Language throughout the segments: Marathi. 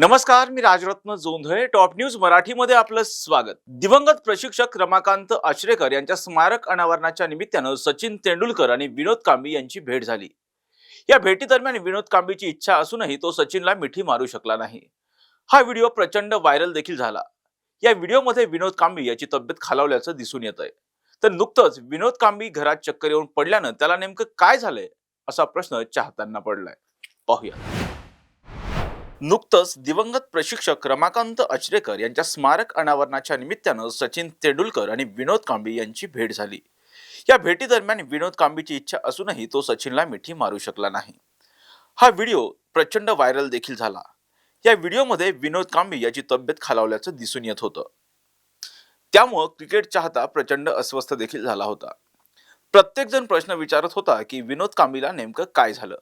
नमस्कार मी राजरत्न जोंधळे. टॉप न्यूज मराठीमध्ये आपलं स्वागत. दिवंगत प्रशिक्षक रमाकांत आचरेकर यांच्या स्मारक अनावरणाच्या निमित्तानं सचिन तेंडुलकर आणि विनोद कांबी यांची भेट झाली. या भेटीदरम्यान विनोद कांबीची इच्छा असूनही तो सचिनला मिठी मारू शकला नाही. हा व्हिडिओ प्रचंड व्हायरल देखील झाला. या व्हिडिओमध्ये विनोद कांबी याची तब्येत खालावल्याचं दिसून येत आहे तर नुकतंच विनोद कांबी घरात चक्कर येऊन पडल्यानं त्याला नेमकं काय झालंय असा प्रश्न चाहत्यांना पडलाय. पाहूया. नुकतंच दिवंगत प्रशिक्षक रमाकांत अचरेकर यांच्या स्मारक अनावरणाच्या निमित्तानं सचिन तेंडुलकर आणि विनोद कांबी यांची भेट झाली. या भेटीदरम्यान विनोद कांबीची इच्छा असूनही तो सचिनला मिठी मारू शकला नाही. हा व्हिडिओ प्रचंड व्हायरल देखील झाला. या व्हिडिओमध्ये विनोद कांबी याची तब्येत खालावल्याचं दिसून येत होतं. त्यामुळं क्रिकेट चाहता प्रचंड अस्वस्थ देखील झाला होता. प्रत्येकजण प्रश्न विचारत होता की विनोद कांबीला नेमकं काय झालं?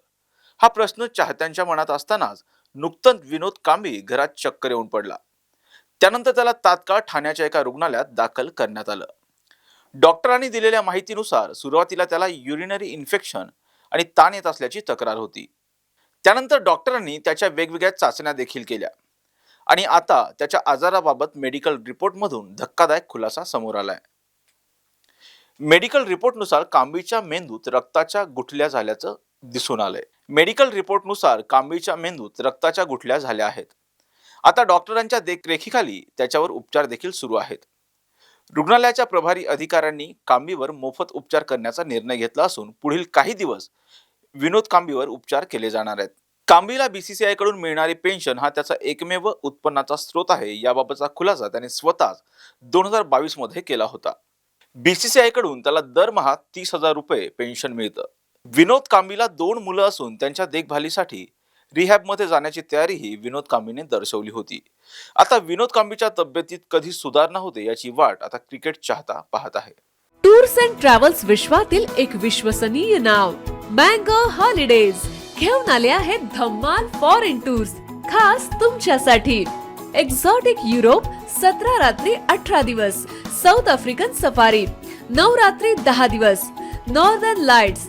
हा प्रश्न चाहत्यांच्या मनात असतानाच नुकतंच विनोद कांबी घरात चक्कर येऊन पडला. त्यानंतर त्याला तात्काळ ठाण्याच्या एका रुग्णालयात दाखल करण्यात आलं. डॉक्टरांनी दिलेल्या माहितीनुसार सुरुवातीला त्याला युरिनरी इन्फेक्शन आणि ताण येत असल्याची तक्रार होती. त्यानंतर डॉक्टरांनी त्याच्या वेगवेगळ्या चाचण्या देखील केल्या. आणि आता त्याच्या आजाराबाबत मेडिकल रिपोर्टमधून धक्कादायक खुलासा समोर आलाय. मेडिकल रिपोर्टनुसार कांबीच्या मेंदूत रक्ताच्या गुठल्या झाल्याचं दिसून आलंय. मेडिकल रिपोर्टनुसार कांबीच्या मेंदूत रक्ताच्या गुठल्या झाल्या आहेत. आता डॉक्टरांच्या देखरेखीखाली त्याच्यावर उपचार देखील सुरू आहेत. रुग्णालयाच्या प्रभारी अधिकाऱ्यांनी कांबीवर मोफत उपचार करण्याचा निर्णय घेतला असून पुढील काही दिवस विनोद कांबीवर उपचार केले जाणार आहेत. कांबीला बीसीसीआयकडून मिळणारी पेन्शन हा त्याचा एकमेव उत्पन्नाचा स्रोत आहे याबाबतचा खुलासा त्याने स्वतःच दोन हजार बावीसमध्ये केला होता. बीसीसीआयकडून त्याला दरमहा तीस हजार रुपये पेन्शन मिळतं. विनोद कांबीला दोन मुलं असून त्यांच्या देखभालीसाठी रिहॅबमध्ये जाण्याची तयारीही विनोद कांबीने दर्शवली होती. आता विनोद कांबीच्या तब्येतीत कधी सुधारणा होते याची वाट आता क्रिकेट चाहता पाहत आहे. टूर्स अँड ट्रॅव्हल्स विश्वातील एक विश्वसनीय नाव मँगो हॉलिडेज. घेऊन आले आहेत धम्माल फॉरेन टूर्स खास तुमच्यासाठी. एक्झॉटिक युरोप सतरा रात्री अठरा दिवस. साऊथ आफ्रिकन सफारी नऊ रात्री दहा दिवस. Northern lights